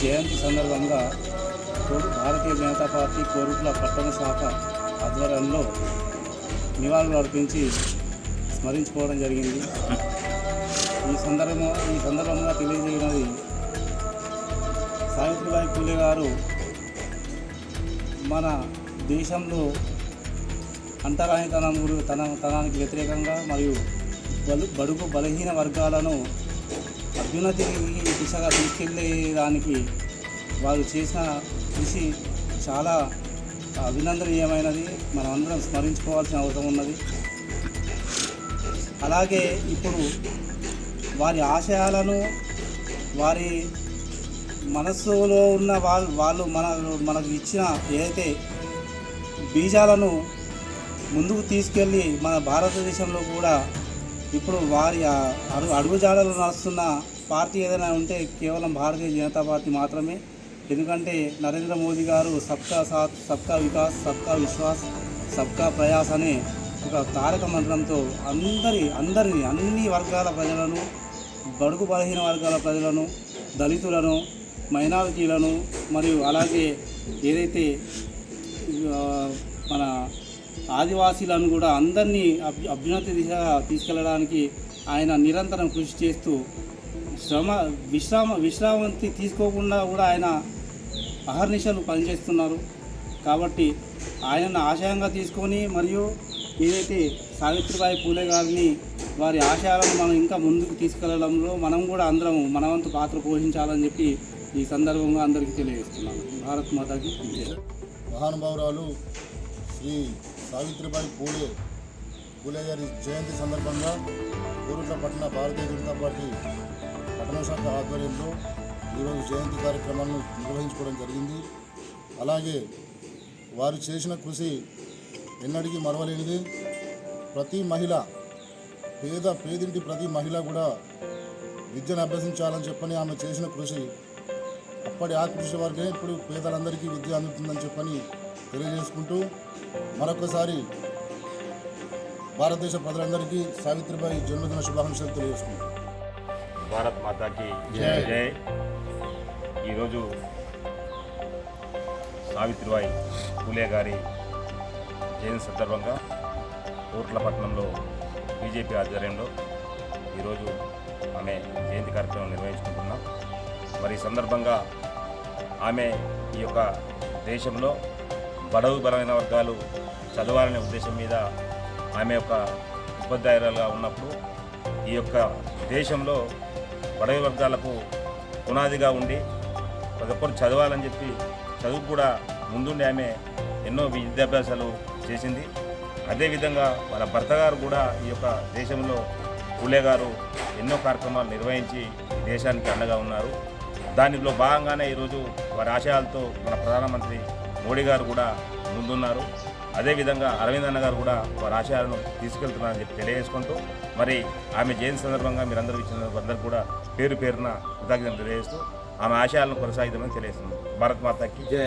జయంతి సందర్భంగా భారతీయ జనతా పార్టీ కోరుట్ల పట్టణ శాఖ ఆధ్వర్యంలో నివాళులు అర్పించి స్మరించుకోవడం జరిగింది. ఈ సందర్భం ఈ సందర్భంగా తెలియజేయనది సావిత్రిబాయి పూలే గారు మన దేశంలో అంటరానితనం గురి తన తనానికి వ్యతిరేకంగా మరియు బలు బడుగు బలహీన వర్గాలను అభ్యున్నతికి దిశగా తీసుకెళ్ళేదానికి వారు చేసిన కృషి చాలా అభినందనీయమైనది. మనం అందరం స్మరించుకోవాల్సిన అవసరం ఉన్నది. అలాగే ఇప్పుడు వారి ఆశయాలను వారి మనస్సులో ఉన్న వాళ్ళు వాళ్ళు మన మనకు ఇచ్చిన ఏదైతే బీజాలను ముందుకు తీసుకెళ్ళి మన భారతదేశంలో కూడా ఇప్పుడు వారి అడుగు అడుగుజాడలు నడుస్తున్న పార్టీ ఏదైనా ఉంటే కేవలం భారతీయ జనతా పార్టీ మాత్రమే. ఎందుకంటే నరేంద్ర మోదీ గారు సబ్కా సాత్ సబ్కా వికాస్ సబ్కా విశ్వాస్ సబ్కా ప్రయాస్ అనే ఒక తారక మంత్రంతో అందరి అందరిని అన్ని వర్గాల ప్రజలను బడుగు బలహీన వర్గాల ప్రజలను దళితులను మైనారిటీలను మరియు అలాగే ఏదైతే మన ఆదివాసీలను కూడా అందరినీ అభ్యు అభ్యున్నతి దిశగా తీసుకెళ్ళడానికి ఆయన నిరంతరం కృషి చేస్తూ శ్రమ విశ్రామ విశ్రాంతి తీసుకోకుండా కూడా ఆయన అహర్నిశలు పనిచేస్తున్నారు. కాబట్టి ఆయనను ఆశయంగా తీసుకొని మరియు ఏదైతే సావిత్రిబాయి పూలే గారిని వారి ఆశయాలను మనం ఇంకా ముందుకు తీసుకెళ్ళడంలో మనం కూడా అందరం మనవంతు పాత్ర పోషించాలని చెప్పి ఈ సందర్భంగా అందరికీ తెలియజేస్తున్నాను. భారత్ మాతాకి మహానుభావురాలు శ్రీ సావిత్రిబాయి పూలే పూలే గారి జయంతి సందర్భంగా కోరుట్ల పట్టణ భారతీయ జనతా పార్టీ పట్టణ శాఖ ఆధ్వర్యంలో ఈరోజు జయంతి కార్యక్రమాలను నిర్వహించుకోవడం జరిగింది. అలాగే వారు చేసిన కృషి ఎన్నటికీ మరవలేనిది. ప్రతి మహిళ పేద పేదింటి ప్రతి మహిళ కూడా విద్యను అభ్యసించాలని చెప్పని ఆమె చేసిన కృషి అప్పటి ఆ కృషి వరకే ఇప్పుడు పేదలందరికీ విద్య అందుతుందని చెప్పని తెలియజేసుకుంటూ మరొకసారి భారతదేశ ప్రజలందరికీ సావిత్రిబాయి జన్మదిన శుభాకాంక్షలు తెలియజేసుకుంటాం భారత్ మాతాకి జై. జై ఈరోజు సావిత్రిబాయి పూలే గారి జయంతి సందర్భంగా కోట్ల పట్టణంలో బీజేపీ ఆధ్వర్యంలో ఈరోజు ఆమె జయంతి కార్యక్రమం నిర్వహించుకుంటున్నాం మరి సందర్భంగా ఆమె ఈ యొక్క దేశంలో బడవు బలమైన వర్గాలు చదవాలనే ఉద్దేశం మీద ఆమె యొక్క ఉపాధ్యాయురాలుగా ఉన్నప్పుడు ఈ యొక్క దేశంలో బడవి వర్గాలకు పునాదిగా ఉండి ప్రతి ఒక్కరు చదవాలని చెప్పి చదువు కూడా ముందుండి ఆమె ఎన్నో విద్యాభ్యాసాలు చేసింది. అదేవిధంగా వాళ్ళ భర్త గారు కూడా ఈ యొక్క దేశంలో పూలే గారు ఎన్నో కార్యక్రమాలు నిర్వహించి దేశానికి అండగా ఉన్నారు. దానిలో భాగంగానే ఈరోజు వారి ఆశయాలతో మన ప్రధానమంత్రి మోడీ గారు కూడా ముందున్నారు. అదేవిధంగా అరవింద్ అన్న గారు కూడా వారి ఆశయాలను తీసుకెళ్తున్నారని చెప్పి తెలియజేసుకుంటూ మరి ఆమె జయంతి సందర్భంగా మీరందరూ ఇచ్చిన అందరూ కూడా పేరు పేరున కృతజ్ఞతలు తెలియజేస్తూ ఆమె ఆశయాలను కొనసాగిద్దామని తెలియజేస్తున్నాం భారత్ మాతకి జై.